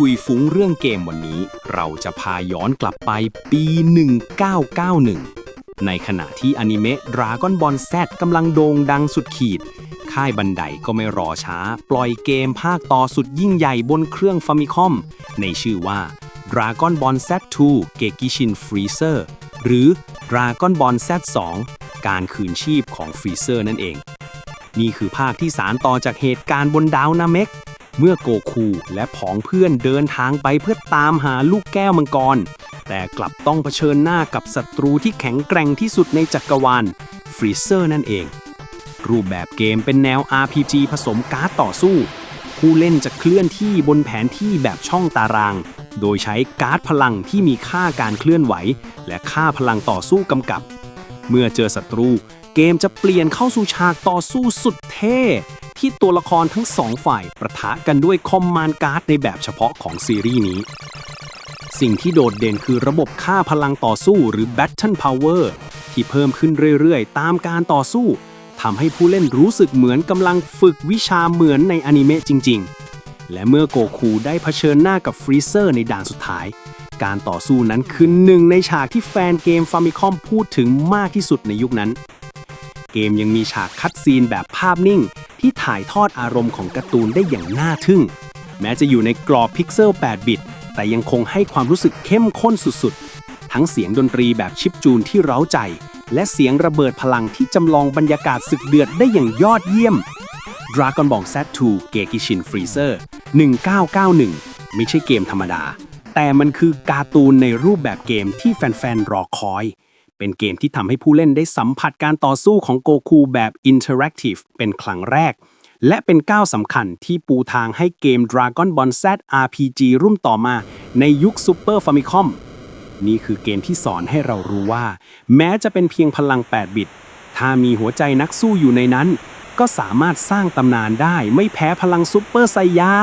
คุยฟุ้งเรื่องเกมวันนี้ เราจะพาย้อนกลับไปปี 1991 ในขณะที่อนิเมะ Dragon Ball Z กำลังโด่งดังสุดขีด ค่ายบันไดก็ไม่รอช้า ปล่อยเกมภาคต่อสุดยิ่งใหญ่บนเครื่องฟามิคอม ในชื่อว่า Dragon Ball Z2 Gekishin Freezer หรือ Dragon Ball Z2 การคืนชีพของฟรีเซอร์นั่นเอง นี่คือภาคที่สารต่อจากเหตุการณ์บนดาวนาเมก เมื่อโกคูและผองเพื่อนเดินทางไปเพื่อตามหาลูกแก้วมังกร แต่กลับต้องเผชิญหน้ากับศัตรูที่แข็งแกร่งที่สุดในจักรวาลฟรีเซอร์นั่นเอง รูปแบบเกมเป็นแนว RPG ผสมการ์ดต่อสู้ ผู้เล่นจะเคลื่อนที่บนแผนที่แบบช่องตาราง โดยใช้การ์ดพลังที่มีค่าการเคลื่อนไหว และค่าพลังต่อสู้กำกับ เมื่อเจอศัตรู เกมจะเปลี่ยนเข้าสู่ฉากต่อสู้สุดเท่ ที่ตัวละครทั้งสองฝ่ายประทะกันด้วยคอมมานด์การ์ดในแบบเฉพาะของซีรีส์นี้ สิ่งที่โดดเด่นคือระบบค่าพลังต่อสู้หรือ Battle Power ที่เพิ่มขึ้นเรื่อยๆ ตามการต่อสู้ทำให้ผู้เล่นรู้สึกเหมือนกำลังฝึกวิชาเหมือนในอนิเมะจริง ๆ และเมื่อโกคูได้เผชิญหน้ากับฟรีเซอร์ในด่านสุดท้าย การต่อสู้นั้นคือหนึ่งในฉากที่แฟนเกมฟามิคอมพูดถึงมากที่สุดในยุคนั้น เกมยังมีฉากคัดซีนแบบภาพนิ่ง ที่ถ่ายทอดอารมณ์ของการ์ตูนได้อย่างน่าทึ่ง แม้จะอยู่ในกรอบพิกเซล 8 บิต แต่ยังคงให้ความรู้สึกเข้มข้นสุดๆ ทั้งเสียงดนตรีแบบชิปจูนที่เร้าใจ และเสียงระเบิดพลังที่จำลองบรรยากาศศึกเดือดได้อย่างยอดเยี่ยม Dragon Ball Z2 Gekishin Freezer 1991 ไม่ใช่เกมธรรมดา แต่มันคือการ์ตูนในรูปแบบเกมที่แฟนๆ รอคอย เป็นเกมที่ทำให้ผู้เล่นได้สัมผัสการต่อสู้ของโกคูแบบอินเทอร์แอคทีฟเป็นครั้งแรก และเป็นก้าวสำคัญที่ปูทางให้เกม Dragon Ball Z RPG รุ่นต่อมาในยุค Super Famicom นี่คือเกมที่สอนให้เรารู้ว่า แม้จะเป็นเพียงพลัง 8 บิต ถ้ามีหัวใจนักสู้อยู่ในนั้น ก็สามารถสร้างตำนานได้ไม่แพ้พลังซุปเปอร์ไซยา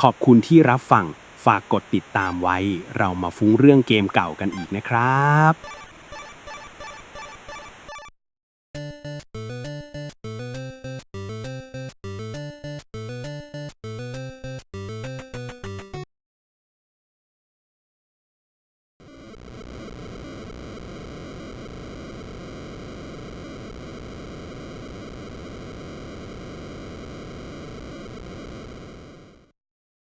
ขอบคุณที่รับฟัง ฝากกดติดตามไว้ เรามาฟุ้งเรื่องเกมเก่ากันอีกนะครับ